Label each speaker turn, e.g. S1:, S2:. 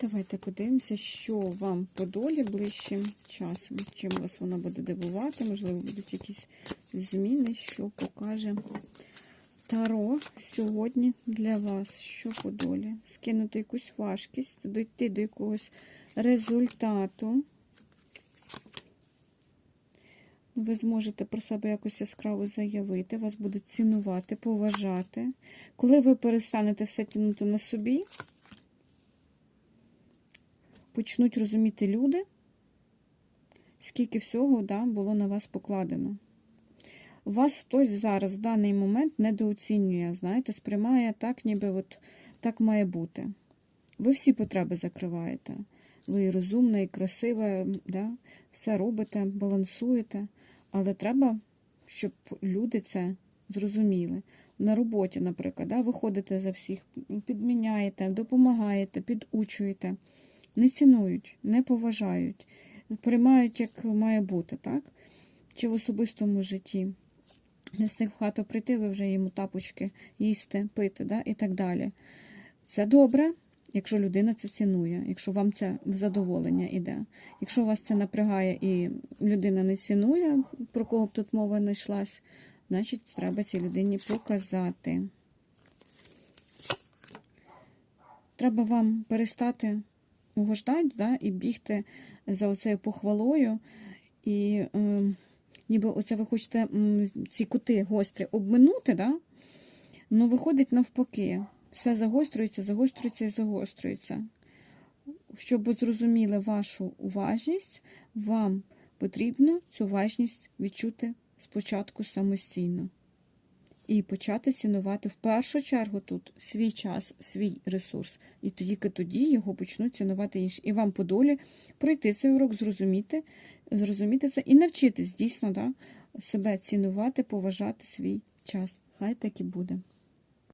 S1: Давайте подивимося, що вам по долі ближчим часом. Чим вас вона буде дивувати, можливо, будуть якісь зміни, що покаже Таро сьогодні для вас, що по долі. Скинути якусь важкість, дойти до якогось результату. Ви зможете про себе якось яскраво заявити, вас будуть цінувати, поважати. Коли ви перестанете все тягнути на собі, почнуть розуміти люди, скільки всього да, було на вас покладено. Вас хтось зараз в даний момент недооцінює, знаєте, сприймає так, ніби от так має бути. Ви всі потреби закриваєте. Ви розумна, і красива, да? все робите, балансуєте. Але треба, щоб люди це зрозуміли. На роботі, наприклад, да? ви ходите за всіх, підміняєте, допомагаєте, підучуєте. Не цінують, не поважають, приймають, як має бути, так? Чи в особистому житті. Не встиг в хату прийти, ви вже йому тапочки їсти, пити, да? і так далі. Це добре, якщо людина це цінує, якщо вам це в задоволення іде. Якщо вас це напрягає і людина не цінує, про кого б тут мова не йшлась, значить треба цій людині показати. Треба вам перестати угождати да, і бігти за оцею похвалою. І е, ніби оце ви хочете ці кути гострі обминути, да? ну виходить навпаки. Все загострюється, загострюється і загострюється. Щоб зрозуміли вашу уважність, вам потрібно цю уважність відчути спочатку самостійно. І почати цінувати в першу чергу тут свій час, свій ресурс. І тільки тоді його почнуть цінувати інші. І вам по долі пройти цей урок, зрозуміти, зрозуміти це і навчитись дійсно да, себе цінувати, поважати свій час. Хай так і буде.